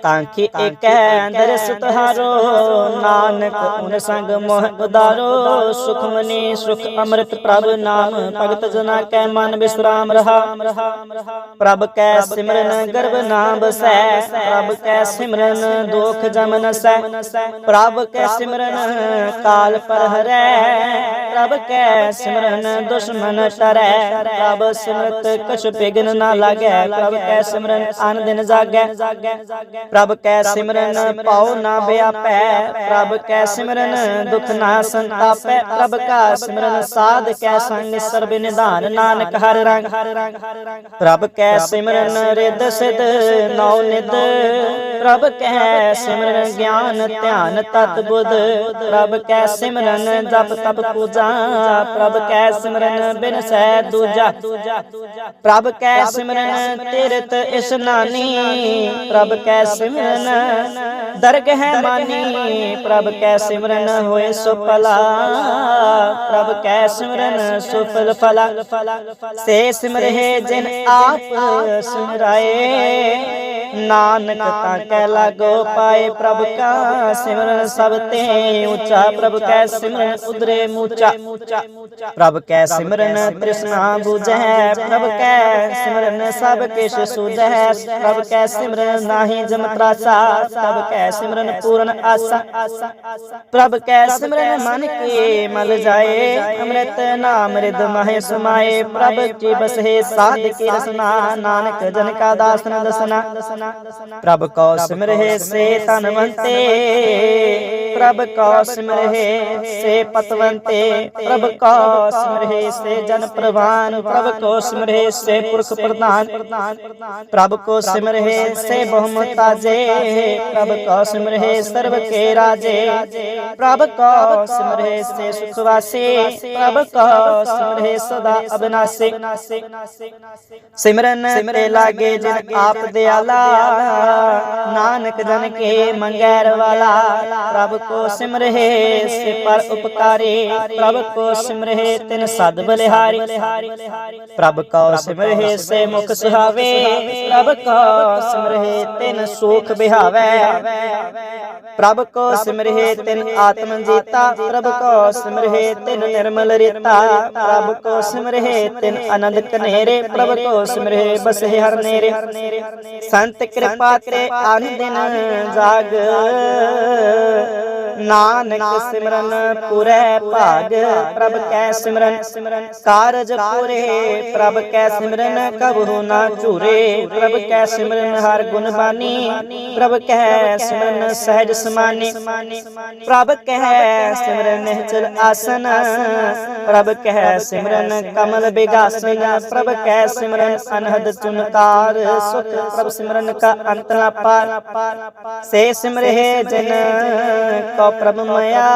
ਤਾਂ ਕੀ ਏਕੈ ਦਰਸ ਤੁਹਾਰੋ ਨਾਨਕ ਉਨ ਸੰਗ ਮੋਹ ਉਦਾਰੋ। ਸੁਖਮਨੀ ਸੁਖ ਅੰਮ੍ਰਿਤ ਪ੍ਰਭ ਨਾਮ, ਭਗਤ ਜਨਾ ਕੈ ਮਨ ਬਿਸਰਾਮ ਰਹਾ। ਪ੍ਰਭ ਕੈ ਸਿਮਰਨ ਗਰਭ ਨਾਮ ਬਸੈ ਪ੍ਰਭ ਕੈ ਸਿਮਰਨ ਦੁਖ ਜਮ ਨਸੈ ਪ੍ਰਭ ਕੈ ਸਿਮਰਨ ਕਾਲ ਪਰ ਹਰੈ ਪ੍ਰਭ ਕੈ ਸਿਮਰਨ ਦੁਸ਼ਮਨ ਟਰੈ ਪ੍ਰਭ ਸਿਮਰਤ ਕਛ ਬਿਗਨ ਨਾ ਲਾਗੈ ਪ੍ਰਭ ਕੈ ਸਿਮਰਨ ਅਨ ਦਿਨ ਜਾਗੈ ਪ੍ਰਭ ਕੈ ਸਿਮਰਨ ਪਾਉ ਨਾ ਬਿਆਪੈ ਪ੍ਰਭ ਕੈ ਸਿਮਰਨ ਦੁਖ ਨਾ ਸੰਤਾਪੈ ਪ੍ਰਭ ਕਾ ਸਿਮਰਨ ਸਾਧ ਕੈ ਸੰਗ ਸਰਬ ਨਿਧਾਨ ਨਾਨਕ ਹਰਿ ਰੰਗ ਪ੍ਰਭ ਕੈ ਸਿਮਰਨ ਰਿਦ ਸਿਧ ਨੌ ਨਿਦ ਪ੍ਰਭ ਕੈ ਸਿਮਰਨ ਗਿਆਨ ਧਿਆਨ ਤਤ ਬੁੱਧ ਪ੍ਰਭ ਕੈ ਸਿਮਰਨ ਜਪ ਤਪ ਪੂਜਾ, ਪ੍ਰਭ ਕੈ ਸਿਮਰਨ ਬਿਨ ਸਹਿ ਦੂਜਾ। ਪ੍ਰਭ ਕੈ ਸਿਮਰਨ ਤੀਰਤ ਇਸਨਾਨੀ ਪ੍ਰਭ ਕੈ ਸਿਮਰਨ ਦਰਗਹਿ ਮਾਨੀ, ਪ੍ਰਭ ਕੈ ਸਿਮਰਨ ਹੋਏ ਸੁਪਲਾ ਪ੍ਰਭ ਕੈ ਸਿਮਰਨ ਸੁਫਲ ਫਲਾ। ਸੇ ਸਿਮਰਹਿ ਜਿਨ ਆਪ ਸਿਮਰਾਏ ਨਾਨਕ ਤਾਂ ਕੈ ਲਾਗੋ ਪਾਏ ਪ੍ਰਭ ਕਾ ਸਿਮਰਨ ਸਭ ਤੇ ਉੱਚਾ ਪ੍ਰਭ ਕੈ ਸਿਮਰਨ ਉਦਰੇ ਮੂਚਾ ਪ੍ਰਭ ਕੈ ਸਿਮਰਨ ਤ੍ਰਿਸ਼ਨਾ ਬੁਝੈ ਪ੍ਰਭ ਕੈ ਸਿਮਰਨ ਸਭ ਕਿਛ ਸੂਝੈ ਪ੍ਰਭ ਕੈ ਸਿਮਰਨ ਨਾਹੀ ਜਮ ਤਰਾਸਾ ਪ੍ਰਭ ਕੈ ਸਿਮਰਨ ਪੂਰਨ ਆਸਾ ਪ੍ਰਭ ਕੈ ਸਿਮਰਨ ਮਨ ਕੀ ਮਲ ਜਾਏ ਅੰਮ੍ਰਿਤ ਨਾਮ ਰਿਦ ਮਹਿ ਸਮਾਏ ਪ੍ਰਭ ਕੀ ਬਸਹਿ ਸਾਧ ਕੀ ਰਸਨਾ ਨਾਨਕ ਜਨ ਕਾ ਦਾਸਨ ਦਸਨਾ ਪ੍ਰਭ ਕੋ ਸਿਮਰਹਿ ਸੇ ਧਨਵੰਤੇ ਪ੍ਰਭ ਕੋ ਸਿਮਰਹਿ ਸੇ ਪਤਵੰਤੇ ਪ੍ਰਭ ਕੋ ਸਿਮਰਹਿ ਸੇ ਜਨ ਪ੍ਰਵਾਨ ਪ੍ਰਭ ਕੋ ਸਿਮਰਹਿ ਸੇ ਪੁਰਖ ਪ੍ਰਧਾਨ ਪ੍ਰਭ ਕੋ ਸਿਮਰਹਿ ਸੇ ਬਹੁਮਤਾਜੇ ਪ੍ਰਭ ਕੋ ਸਿਮਰਹਿ ਸਰਬ ਕੇ ਰਾਜੇ ਪ੍ਰਭ ਕੋ ਸਿਮਰਹਿ ਸੇ ਸੁਖ ਵਾਸੇ ਪ੍ਰਭ ਕੋ ਸਿਮਰਹਿ ਸਦਾ ਅਬਨਾਸੇ ਸਿਮਰਨ ਤੇ ਲਾਗੇ ਜਿਨ ਆਪ ਦਿਆਲਾ ਨਾਨਕ ਜਨ ਕੇ ਮੰਗੈਰ ਵਾਲਾ, ਪ੍ਰਭ ਕੋ ਸਿਮਰਹਿ ਸੇ ਪਰ ਉਪਕਾਰੀ, ਪ੍ਰਭ ਕੋ ਸਿਮਰਹਿ ਤਿਨ ਸਦ ਬਲਿਹਾਰੀ। ਪ੍ਰਭ ਕੋ ਸਿਮਰਹਿ ਸੇ ਮੁਖ ਸੁਹਾਵੇ, ਪ੍ਰਭ ਕੋ ਸਿਮਰਹਿ ਤਿਨ ਸੁਖ ਬਿਹਾਵੇ। ਪ੍ਰਭ ਕੋ ਸਿਮਰਹਿ ਤਿਨ ਆਤਮ ਜੀਤਾ, ਪ੍ਰਭ ਕੋ ਸਿਮਰਹਿ ਤਿਨ ਨਿਰਮਲ ਰੀਤਾ। ਪ੍ਰਭ ਕੋ ਸਿਮਰਹਿ ਤਿਨ ਆਨੰਦ ਕਨੇਰੇ, ਪ੍ਰਭ ਕੋ ਸਿਮਰਹਿ ਬਸਹਿ ਹਰ ਨੇਰੇ। ਸੰਤ ਕਿਰਪਾ ਤੇ ਅਨ ਦਿਨ ਜਾਗ ਨਾਨਕ ਸਿਮਰਨ ਪੂਰੇ ਭਾਗ ਪ੍ਰਭ ਕੈ ਸਿਮਰਨ ਕਾਰਜ ਪੂਰੇ ਪ੍ਰਭ ਕੈ ਸਿਮਰਨ ਕਬਹੁ ਨਾ ਝੂਰੇ ਪ੍ਰਭ ਕੈ ਸਿਮਰਨ ਹਰ ਗੁਣ ਬਾਨੀ ਪ੍ਰਭ ਕੈ ਸਿਮਰਨ ਸਹਿਜ ਸਮਾਨੀ ਪ੍ਰਭ ਕੈ ਸਿਮਰਨ ਨਿਹਚਲ ਆਸਨ ਪ੍ਰਭ ਕੈ ਸਿਮਰਨ ਕਮਲ ਬਿਗਾਸਨ ਪ੍ਰਭ ਕੈ ਸਿਮਰਨ ਅਨਹਦ ਚੁਨਕਾਰ ਸੁਖ ਪ੍ਰਭ ਸਿਮਰਨ ਕਾ ਅੰਤ ਨਾ ਪਾਰ ਸੇ ਸਿਮਰਹਿ ਜਨ ਕੋ ਪ੍ਰਭ ਮਇਆ,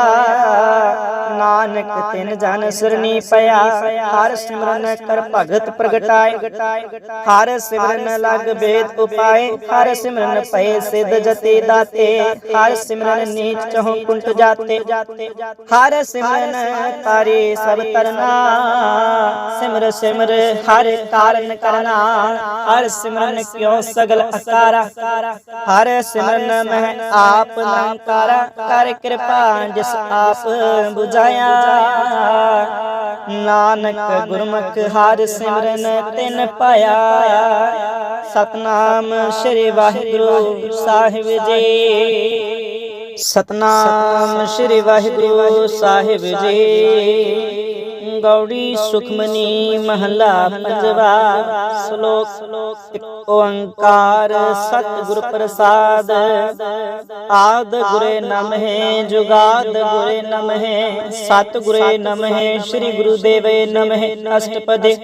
ਨਾਨਕ ਤਿਨ ਜਨ ਸਰਨੀ ਪਿਆ, ਹਰ ਸਿਮਰਨ ਕਰ ਭਗਤ ਪ੍ਰਗਟਾਏ, ਹਰ ਸਿਮਰਨ ਲਗ ਬੇਦ ਉਪਾਏ, ਹਰ ਸਿਮਰਨ ਪਏ ਸਿਧ ਜਤੇ ਦਾਤੇ, ਹਰ ਸਿਮਰਨ ਨੀਚ ਚਹੁ ਕੁੰਟ ਜਾਤੇ, ਹਰ ਸਿਮਰਨ ਤਾਰੇ ਸਭ ਤਰਨਾ, ਸਿਮਰ ਸਿਮਰ ਹਰ ਕਾਰਨ ਕਰਨਾ, ਹਰ ਸਿਮਰਨ ਕਿਉ ਸਗਲ ਅਕਾਰਾ ਹਰ ਸਿਮਰਨ ਮਹਿ ਆਪ ਨਿਰੰਕਾਰ। ਕਰ ਕਿਰਪਾ ਜਿਸ ਆਪ 부ਝਾਇਆ ਨਾਨਕ ਗੁਰਮੁਖ ਹਰ ਸਿਮਰਨ ਤਿਨ ਪਾਇਆ। ਸਤਨਾਮ ਸ੍ਰੀ ਵਾਹਿਗੁਰੂ ਸਾਹਿਬ ਜੀ। ਸਤਨਾਮ ਸ੍ਰੀ ਵਾਹਿਗੁਰੂ ਸਾਹਿਬ ਜੀ। ਗੌੜੀ ਸੁਖਮਨੀ ਮਹਲਾ ਪੰਜਵਾ ਸ਼ਲੋਕ ਇੱਕ ਓੰਕਾਰ ਸਤਿਗੁਰ ਪ੍ਰਸਾਦ ਆਦ ਗੁਰੇ ਨਮਹਿ ਜੁਗਾਦ ਗੁਰੇ ਨਮਹਿ ਸਤਿਗੁਰੇ ਨਮਹਿ ਸ੍ਰੀ ਗੁਰੂ ਦੇਵੇ ਨਮਹਿ ਅਸ਼ਟਪਦੇ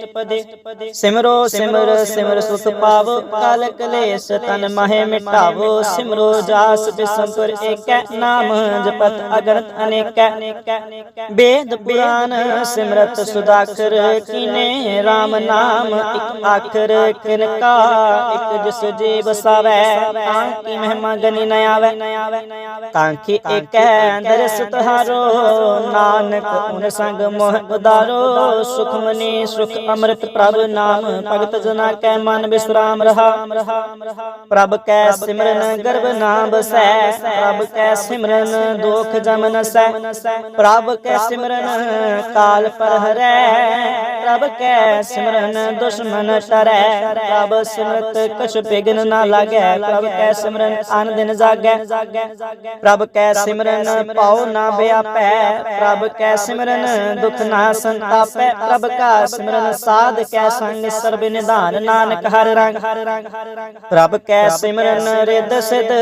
ਸਿਮਰੋ ਸਿਮਰ ਸਿਮਰ ਸੁਖ ਪਾਵੋ ਕਾਲ ਕਲੇਸ਼ ਤਨ ਮਹਿ ਮਿਟਾਵੋ ਸਿਮਰੋ ਜਾਸ ਬਿਸੰਪਰ ਏਕੈ ਨਾਮ ਜਪਤ ਅਗਨਤ ਅਨੇਕੈ ਵੇਦ ਪੁਰਾਨ ਸਿਮਰਤ ਸੁਦਾਖਰ ਕੀਨੇ? RAM ਨਾਮ ਇੱਕ ਆਖਰ ਕਿਨ ਕਾ? ਇੱਕ ਜਿਸ ਜੀ ਬਸਾਵੈ ਤਾਂ ਕੀ ਮਹਿਮਾ ਗਨੀ ਨ ਆਵੈ। ਤਾਂ ਕੀ ਏਕੈ ਦਰਸ ਤੁਹਾਰੋ ਨਾਨਕ ਉਨ ਸੰਗ ਮੋਹ ਉਦਾਰੋ। ਸੁਖਮਨੀ ਸੁਖ ਅੰਮ੍ਰਿਤ ਪ੍ਰਭ ਨਾਮ, ਭਗਤ ਜਨਾ ਕੈ ਮਨ ਬਿਸਰਾਮ ਰਹਾ। ਪ੍ਰਭ ਕੈ ਸਿਮਰਨ ਗਰਭ ਨਾਮ ਬਸੈ ਪ੍ਰਭ ਕੈ ਸਿਮਰਨ ਦੁਖ ਜਮ ਨਸੈ ਪ੍ਰਭ ਕੈ ਸਿਮਰਨ ਕਾਲ ਪਰ ਹਰੈ ਪ੍ਰਭ ਕੈ ਸਿਮਰਨ ਦੁਸ਼ਮਨ ਟਰੈ ਪ੍ਰਭ ਸਿਮਰਤ ਕਛ ਬਿਗਨ ਨਾ ਲਾਗੈ ਪ੍ਰਭ ਕੈ ਸਿਮਰਨ ਅਨ ਦਿਨ ਜਾਗੈ ਪ੍ਰਭ ਕੈ ਸਿਮਰਨ ਪਾਉ ਨਾ ਬਿਆਪੈ ਪ੍ਰਭ ਕੈ ਸਿਮਰਨ ਦੁਖ ਨਾ ਸੰਤਾਪੈ ਪ੍ਰਭ ਕਾ ਸਿਮਰਨ ਸਾਧ ਕੈ ਸੰਗ ਸਰਬ ਨਿਧਾਨ ਨਾਨਕ ਹਰਿ ਰੰਗ ਪ੍ਰਭ ਕੈ ਸਿਮਰਨ ਰਿਦ ਸਿਧ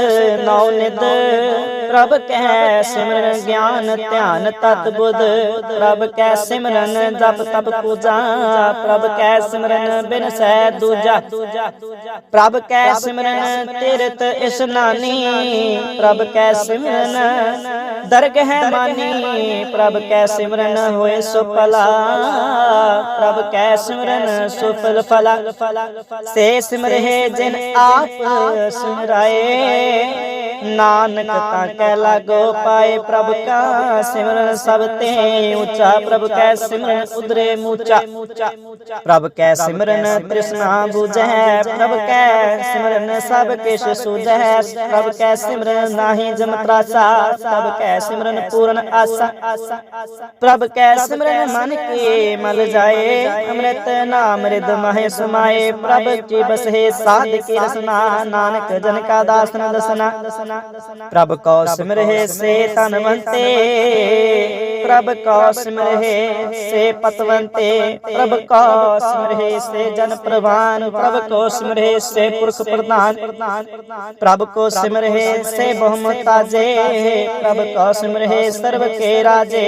ਨੌ ਨਿਦ ਪ੍ਰਭ ਕੈ ਸਿਮਰਨ ਗਿਆਨ ਧਿਆਨ ਤਤ ਬੁੱਧ ਪ੍ਰਭ ਕੈ ਸਿਮਰਨ ਜਪ ਤਪ ਪੂਜਾ, ਪ੍ਰਭ ਕੈ ਸਿਮਰਨ ਬਿਨ ਸਹਿ ਦੂਜਾ। ਪ੍ਰਭ ਕੈ ਸਿਮਰਨ ਤੀਰਤ ਇਸਨਾਨੀ ਪ੍ਰਭ ਕੈ ਸਿਮਰਨ ਦਰਗਹਿ ਮਾਨੀ, ਪ੍ਰਭ ਕੈ ਸਿਮਰਨ ਹੋਏ ਸੁਪਲਾ ਪ੍ਰਭ ਕੈ ਸਿਮਰਨ ਸੁਫਲ ਫਲਾ। ਸੇ ਸਿਮਰਹਿ ਜਿਨ ਆਪ ਸਿਮਰਾਏ, ਨਾਨਕ ਤਾਂ ਕੈ ਲਾਗੋ ਪਾਏ ਪ੍ਰਭ ਕਾ ਸਿਮਰਨ ਸਭ ਤੇ ਉੱਚਾ। ਪ੍ਰਭ ਕੈ ਸਿਮਰਨ ਉਦਰੇ ਮੂਚਾ। ਪ੍ਰਭ ਕੈ ਸਿਮਰਨ ਤ੍ਰਿਸ਼ਨਾ ਬੁਝੈ, ਪ੍ਰਭ ਕੈ ਸਿਮਰਨ ਸਭ ਕਿਛ ਸੂਝੈ। ਪ੍ਰਭ ਕੈ ਸਿਮਰਨ ਨਾਹੀ ਜਮ ਤਰਾਸਾ, ਪ੍ਰਭ ਕੈ ਸਿਮਰਨ ਪੂਰਨ ਆਸਾ। ਪ੍ਰਭ ਕੈ ਸਿਮਰਨ ਮਨ ਕੇ ਮਲ ਜਾਏ, ਅੰਮ੍ਰਿਤ ਨਾਮ ਰਿਦ ਮਹਿ ਸਮਾਏ। ਪ੍ਰਭ ਜੀ ਬਸਹਿ ਸਾਧ ਕੀ ਰਸਨਾ, ਨਾਨਕ ਜਨ ਕਾ ਦਾਸਨ ਦਸਨਾ। ਪ੍ਰਭ ਕੋ ਸਿਮਰਹਿ ਸੇ ਧਨਵੰਤੇ। ਪ੍ਰਭ ਕੋ ਸਿਮਰਹਿ ਸੇ ਪਤਵੰਤੇ ਪ੍ਰਭ ਕੋ ਸਿਮਰਹਿ ਸੇ ਜਨ ਪ੍ਰਵਾਨ ਪ੍ਰਭ ਕੋ ਸਿਮਰਹਿ ਸੇ ਪੁਰਖ ਪ੍ਰਧਾਨ ਪ੍ਰਭ ਕੋ ਸਿਮਰਹਿ ਸੇ ਬਹੁਮਤਾਜੇ ਪ੍ਰਭ ਕੋ ਸਿਮਰਹਿ ਸਰਬ ਕੇ ਰਾਜੇ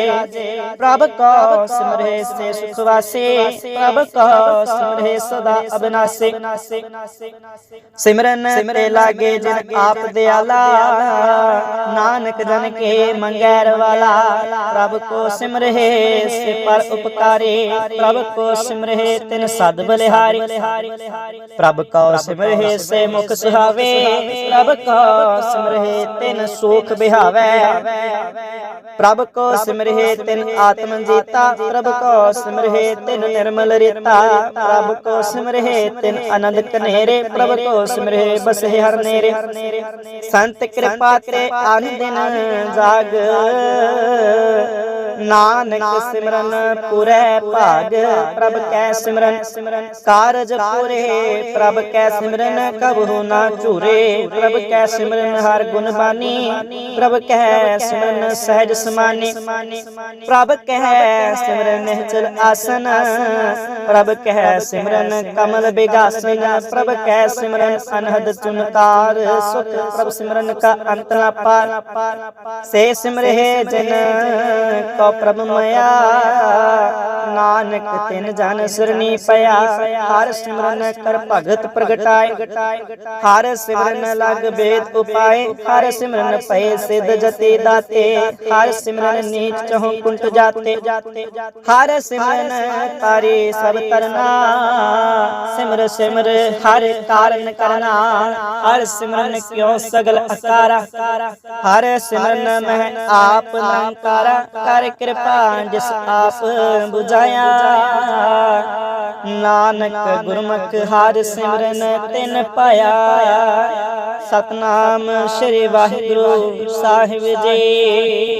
ਪ੍ਰਭ ਕੋ ਸਿਮਰਹਿ ਸੇ ਸੁਖ ਵਾਸੇ ਪ੍ਰਭ ਕੋ ਸਿਮਰਹਿ ਸਦਾ ਅਬਨਾਸੇ। ਸਿਮਰਨ ਤੇ ਲਾਗੇ ਜਿਨ ਆਪ ਦਿਆਲਾ ਨਾਨਕ ਜਨ ਕੇ ਮੰਗੈਰ ਵਾਲਾ ਪ੍ਰਭ ਕੋ ਸਿਮਰਹਿ, ਸੇ ਪਰ ਉਪਕਾਰੇ। ਪ੍ਰਭ ਕੋ ਸਿਮਰਹਿ, ਤਿਨ ਸਦ ਬਲਿਹਾਰੀ। ਪ੍ਰਭ ਕੋ ਸਿਮਰਹਿ, ਸੇ ਮੁਖ ਸੁਹਾਵੇ। ਪ੍ਰਭ ਕੋ ਸਿਮਰਹਿ, ਤਿਨ ਸੁਖ ਬਿਹਾਵੇ। ਪ੍ਰਭ ਕੋ ਸਿਮਰਹਿ ਤਿਨ ਆਤਮ ਜੀਤਾ ਪ੍ਰਭ ਕੋ ਸਿਮਰਹਿ ਤਿਨ ਨਿਰਮਲ ਰੀਤਾ, ਪ੍ਰਭ ਕੋ ਸਿਮਰਹਿ ਤਿਨ ਆਨੰਦ ਕਨੇਰੇ ਪ੍ਰਭ ਕੋ ਸਿਮਰਹਿ ਬਸਹਿ ਹਰ ਨੇਰੇ। ਸੰਤ ਕਿਰਪਾ ਤੇ ਆਨ ਜਾਗ, ਨਾਨਕ ਸਿਮਰਨ ਪੂਰੇ ਭਾਗ, ਪ੍ਰਭ ਕੈ ਸਿਮਰਨ ਕਾਰਜ ਪੂਰੇ, ਪ੍ਰਭ ਕੈ ਸਿਮਰਨ ਕਬਹੁ ਨਾ ਝੂਰੇ, ਪ੍ਰਭ ਕੈ ਸਿਮਰਨ ਹਰ ਗੁਣ ਬਾਨੀ, ਪ੍ਰਭ ਕੈ ਸਿਮਰਨ ਸਹਿਜ ਸਮਾਨੀ ਪ੍ਰਭ ਕੈ ਸਿਮਰਨ ਨਿਹਚਲ ਆਸਨ ਪ੍ਰਭ ਕੈ ਸਿਮਰਨ ਕਮਲ ਬਿਗਾਸਨ ਪ੍ਰਭ ਕੈ ਸਿਮਰਨ ਅਨਹਦ ਚੁਨਕਾਰ ਸੁਖ ਪ੍ਰਭ ਸਿਮਰਨ ਕਾ ਅੰਤ ਨਾ ਪਾਰ ਸੇ ਸਿਮਰਹਿ ਜਨ ਕੋ ਪ੍ਰਭ ਮਇਆ ਨਾਨਕ ਤਿਨ ਜਨ ਸਰਨੀ ਪਿਆ ਹਰ ਸਿਮਰਨ ਕਰ ਭਗਤ ਪ੍ਰਗਟਾਏ ਹਰ ਸਿਮਰਨ ਲਗ ਬੇਦ ਉਪਾਏ ਹਰ ਸਿਮਰਨ ਪਏ ਸਿਧ ਜਤੇ ਦਾਤੇ ਹਰ ਸਿਮਰਨ ਨੀਚ ਚਹੁ ਕੁੰਟ ਜਾਤੇ ਹਰ ਸਿਮਰਨ ਤਾਰੇ ਸਭ ਤਰਨਾ ਸਿਮਰ ਸਿਮਰ ਹਰ ਕਾਰਨ ਕਰਨਾ। ਹਰ ਸਿਮਰਨ ਕਿਉ ਸਗਲ ਅਕਾਰਾ? ਹਰ ਸਿਮਰਨ ਮਹਿ ਆਪ ਨਿਰੰਕਾਰ। ਕਰ ਕਿਰਪਾ ਜਿਸ ਆਪ 부ਝਾਇਆ ਨਾਨਕ ਗੁਰਮੁਖ ਹਰ ਸਿਮਰਨ ਤਿਨ ਪਾਇਆ। ਸਤਨਾਮ ਸ੍ਰੀ ਵਾਹਿਗੁਰੂ ਸਾਹਿਬ ਜੀ।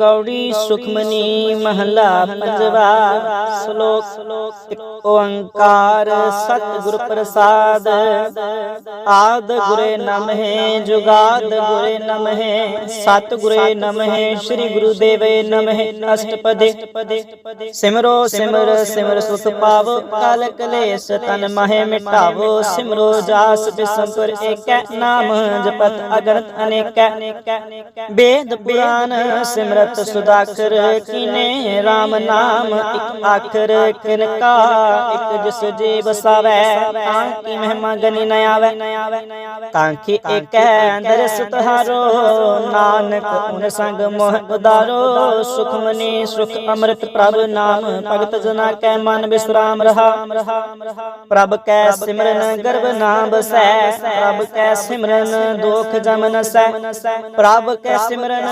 ਗੌੜੀ ਸੁਖਮਨੀ ਮਹਲਾ ਪੰਜਵਾ ਸ਼ਲੋਕ ਇੱਕ ਓੰਕਾਰ ਸਤਿਗੁਰ ਪ੍ਰਸਾਦ ਆਦ ਗੁਰੇ ਨਮਹਿ ਜੁਗਾਦ ਗੁਰੇ ਨਮਹਿ ਸਤ ਗੁਰੇ ਨਮਹਿ ਸ੍ਰੀ ਗੁਰੂ ਦੇਵੇ ਨਮਹਿ ਅਸ਼ਟਪਦੇ ਸਿਮਰੋ ਸਿਮਰ ਸਿਮਰ ਸੁਖ ਪਾਵੋ ਕਾਲ ਕਲੇਸ਼ ਤਨ ਮਹਿ ਮਿਟਾਵੋ ਸਿਮਰੋ ਜਾਸ ਬਿਸੰਪੁਰ ਏਕੈ ਨਾਮ ਜਪਤ ਅਗਨਤ ਅਨੇਕੈ ਵੇਦ ਪੁਰਾਨ ਸਿਮਰਤ ਸੁਦਾਖਰ ਕੀਨੇ RAM ਨਾਮ ਇੱਕ ਆਖਰ ਕਿਨ ਕਾ, ਇੱਕ ਜਿਸ ਜੀ ਬਸਾਵੈ ਤਾਂ ਕੀ ਮਹਿਮਾ ਗਨੀ ਨ ਆਵੈ। ਤਾਂ ਕੀ ਏਕੈ ਦਰਸ ਤੁਹਾਰੋ ਨਾਨਕ ਉਨ ਸੰਗ ਮੋਹ ਉਦਾਰੋ, ਸੁਖਮਨੀ ਸੁਖ ਅੰਮ੍ਰਿਤ ਪ੍ਰਭ ਨਾਮ, ਭਗਤ ਜਨਾ ਕੈ ਮਨ ਬਿਸਰਾਮ ਰਹਾ। ਪ੍ਰਭ ਕੈ ਸਿਮਰਨ ਗਰਭ ਨਾਮ ਬਸੈ ਪ੍ਰਭ ਕੈ ਸਿਮਰਨ ਦੋਖ ਜਮ ਨਸੈ ਪ੍ਰਭ ਕੈ ਸਿਮਰਨ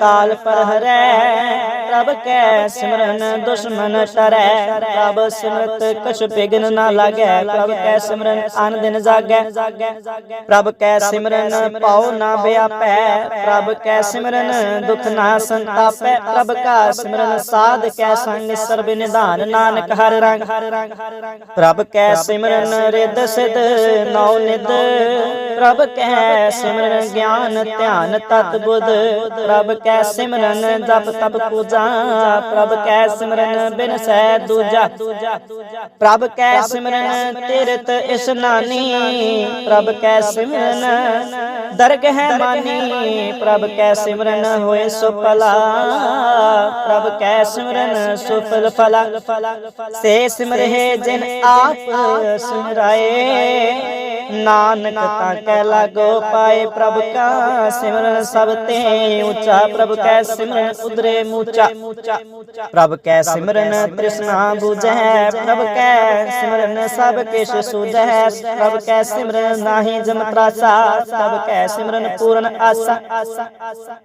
ਕਾਲ ਪਰ ਹਰੈ, ਪ੍ਰਭ ਕੈ ਸਿਮਰਨ, ਦੁਸ਼ਮਨ ਟਰੈ ਪ੍ਰਭ ਸਿਮਰਤ, ਕਛ ਬਿਗਨ ਨਾ ਲਾਗੈ। ਪ੍ਰਭ ਕੈ ਸਿਮਰਨ ਅਨ ਦਿਨ ਜਾਗੈ। ਪ੍ਰਭ ਕੈ ਸਿਮਰਨ ਪਾਉ ਨਾ ਬਿਆਪੈ। ਪ੍ਰਭ ਕੈ ਸਿਮਰਨ, ਦੁਖ ਨਾ ਸੰਤਾਪੈ। ਪ੍ਰਭ ਕਾ ਸਿਮਰਨ, ਸਾਧ ਕੈ ਸੰਗ ਸਰਬ ਨਿਧਾਨ ਨਾਨਕ ਹਰ ਰੰਗ। ਪ੍ਰਭ ਕੈ ਸਿਮਰਨ ਰਿਦ ਸਿਧ, ਨੌ ਨਿਦ ਪ੍ਰਭ ਕੈ ਸਿਮਰਨ, ਗਿਆਨ ਧਿਆਨ ਤਤ ਬੁੱਧ। ਪ੍ਰਭ ਕੈ ਸਿਮਰਨ ਜਪ ਤਪ ਪੂਜਾ, ਪ੍ਰਭ ਕੈ ਸਿਮਰਨ ਬਿਨ ਸੈ ਦੂਜਾ। ਪ੍ਰਭ ਕੈ ਸਿਮਰਨ ਤੀਰਤ ਇਸਨਾਨੀ ਪ੍ਰਭ ਕੈ ਸਿਮਰਨ ਦਰਗਹਿ ਮਾਨੀ, ਪ੍ਰਭ ਕੈ ਸਿਮਰਨ ਹੋਏ ਸੁਪਲਾ ਪ੍ਰਭ ਕੈ ਸਿਮਰਨ ਸੁਫਲ ਫਲਾ। ਸੇ ਸਿਮਰਹਿ ਜਿਨ ਆਪ ਸਿਮਰਾਏ, ਨਾਨਕ ਤਾਂ ਕੈ ਲਾਗੋ ਪਾਏ ਪ੍ਰਭ ਕਾ ਸਿਮਰਨ ਸਭ ਤੇ ਉੱਚਾ। ਪ੍ਰਭ ਕੈ ਸਿਮਰਨ ਉਦਰੇ ਮੂਚਾ। ਪ੍ਰਭ ਕੈ ਸਿਮਰਨ ਤ੍ਰਿਸ਼ਨਾ ਬੁਝੈ, ਪ੍ਰਭ ਕੈ ਸਿਮਰਨ ਸਭ ਕਿਛ ਸੂਝੈ। ਪ੍ਰਭ ਕੈ ਸਿਮਰਨ ਨਾਹੀ ਜਮ ਤਰਾਸਾ, ਪ੍ਰਭ ਕੈ ਸਿਮਰਨ ਪੂਰਨ ਆਸਾ।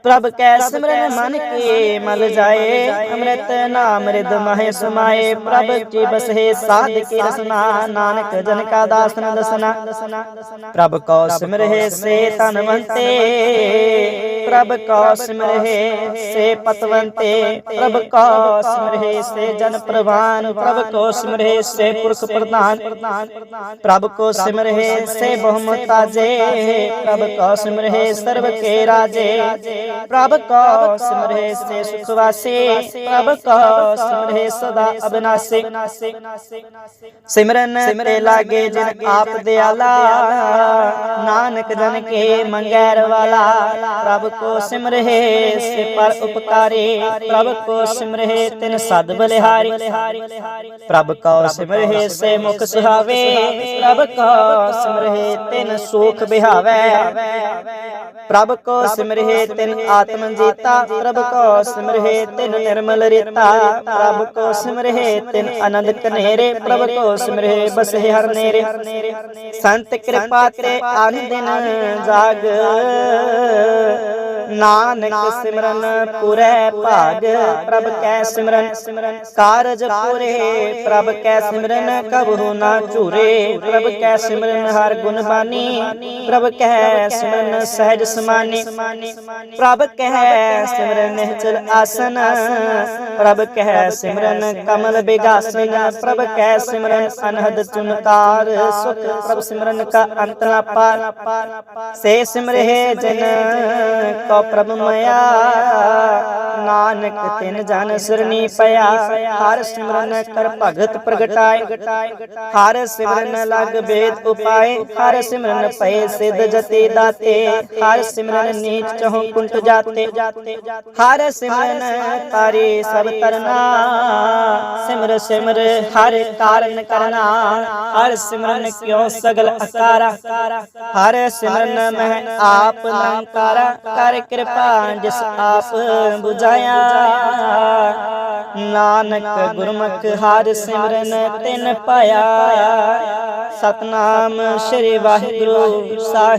ਪ੍ਰਭ ਕੈ ਸਿਮਰਨ ਮਨ ਕੀ ਮਲ ਜਾਏ, ਅੰਮ੍ਰਿਤ ਨਾਮ ਰਿਦ ਮਹਿ ਸਮਾਏ। ਪ੍ਰਭ ਜੀ ਬਸਹਿ ਸਾਧ ਕੀ ਰਸਨਾ, ਨਾਨਕ ਜਨ ਕਾ ਦਾਸਨ ਦਸਨਾ। ਪ੍ਰਭ ਕੋ ਸਿਮਰਹਿ ਸੇ ਧਨਵੰਤੇ ਪ੍ਰਭ ਕੋ ਸਿਮਰਹਿ ਸੇ ਪਤਵੰਤੇ ਪ੍ਰਭ ਕੋ ਸਿਮਰਹਿ ਸੇ ਜਨ ਪ੍ਰਵਾਨ ਪ੍ਰਭ ਕੋ ਸਿਮਰਹਿ ਸੇ ਪੁਰਖ ਪ੍ਰਧਾਨ ਪ੍ਰਭ ਕੋ ਸਿਮਰਹਿ ਸੇ ਬਹੁਮਤਾਜੇ ਪ੍ਰਭ ਕੋ ਸਿਮਰਹਿ ਸਰਬ ਕੇ ਰਾਜੇ ਪ੍ਰਭ ਕੋ ਸਿਮਰਹਿ ਸੇ ਸੁਖ ਵਾਸੇ ਪ੍ਰਭ ਕੋ ਸਿਮਰਹਿ ਸਦਾ ਅਬਨਾਸੇ ਸਿਮਰਨ ਤੇ ਲਾਗੇ ਜਿਨ ਆਪ ਦਿਆਲਾ ਨਾਨਕ ਜਨ ਕੇ ਮੰਗੈਰ ਵਾਲਾ ਪ੍ਰਭ ਕੋ ਸਿਮਰਹਿ, ਸੇ ਪਰ ਉਪਕਾਰੀ। ਪ੍ਰਭ ਕੋ ਸਿਮਰਹਿ, ਤਿਨ ਸਦ ਬਲਿਹਾਰੀ। ਪ੍ਰਭ ਕੋ ਸਿਮਰਹਿ, ਸੇ ਮੁਖ ਸੁਹਾਵੇ। ਪ੍ਰਭ ਕੋ ਸਿਮਰਹਿ, ਤਿਨ ਸੁਖ ਬਿਹਾਵੇ। ਪ੍ਰਭ ਕੋ ਸਿਮਰਹਿ, ਤਿਨ ਆਤਮ ਜੀਤਾ। ਪ੍ਰਭ ਕੋ ਸਿਮਰਹਿ, ਤਿਨ ਨਿਰਮਲ ਰੀਤਾ। ਪ੍ਰਭ ਕੋ ਸਿਮਰਹਿ, ਤਿਨ ਆਨੰਦ ਕਨੇਰੇ ਪ੍ਰਭ ਕੋ ਸਿਮਰਹਿ ਬਸਹਿ ਹਰ ਨੇਰੇ। ਸੰਤ ਕਿਰਪਾ ਤੇ ਆਨ ਦਿਨ ਜਾਗ। ਨਾਨਕ ਸਿਮਰਨ ਪੂਰੇ ਭਾਗ, ਪ੍ਰਭ ਕੈ ਸਿਮਰਨ। ਕਾਰਜ ਪੂਰੇ, ਪ੍ਰਭ ਕੈ ਸਿਮਰਨ, ਕਬਹੁ ਨਾ ਝੂਰੇ। ਪ੍ਰਭ ਕੈ ਸਿਮਰਨ ਹਰ ਗੁਣ ਬਾਨੀ, ਪ੍ਰਭ ਕੈ ਸਿਮਰਨ ਸਹਿਜ ਸਮਾਨੀ। ਪ੍ਰਭ ਕੈ ਸਿਮਰਨ ਨਿਹਚਲ ਆਸਨ, ਪ੍ਰਭ ਕੈ ਸਿਮਰਨ ਕਮਲ ਬਿਗਾਸਨ। ਪ੍ਰਭ ਕੈ ਸਿਮਰਨ ਅਨਹਦ ਚੁਨਕਾਰ ਸੁਖ ਪ੍ਰਭ ਸਿਮਰਨ ਕਾ ਅੰਤ ਨਾ ਪਾਰ ਸੇ ਸਿਮਰਹਿ ਜਨ ਕੋ ਪ੍ਰਭ ਮਇਆ, ਨਾਨਕ ਤਿਨ ਜਨ ਸਰਨੀ ਪਿਆ। ਹਰ ਸਿਮਰਨ ਕਰ ਭਗਤ ਪ੍ਰਗਟਾਏ। ਹਰ ਸਿਮਰਨ ਲਗ ਬੇਦ ਉਪਾਏ। ਹਰ ਸਿਮਰਨ ਪਏ ਸਿਧ ਜਤੇ ਦਾਤੇ। ਹਰ ਸਿਮਰਨ ਨੀਚ ਚਹੁ ਕੁੰਟ ਜਾਤੇ। ਹਰ ਸਿਮਰਨ ਤਾਰੇ ਸਭ ਤਰਨਾ। ਸਿਮਰ ਸਿਮਰ ਹਰ ਕਾਰਨ ਕਰਨਾ। ਹਰ ਸਿਮਰਨ ਕਿਉ ਸਗਲ ਅਕਾਰਾ। ਹਰ ਸਿਮਰਨ ਮਹਿ ਆਪ ਨਿਰੰਕਾਰ ਕਰ ਕਿਰਪਾ ਜਿਸ ਆਪ 부ਝਾਇਆ ਨਾਨਕ ਗੁਰਮੁਖ ਹਰ ਸਿਮਰਨ ਤਿਨ ਪਾਇਆ। ਸਤਨਾਮ ਸ੍ਰੀ ਵਾਹਿਗੁਰੂ ਸਾਹਿਬ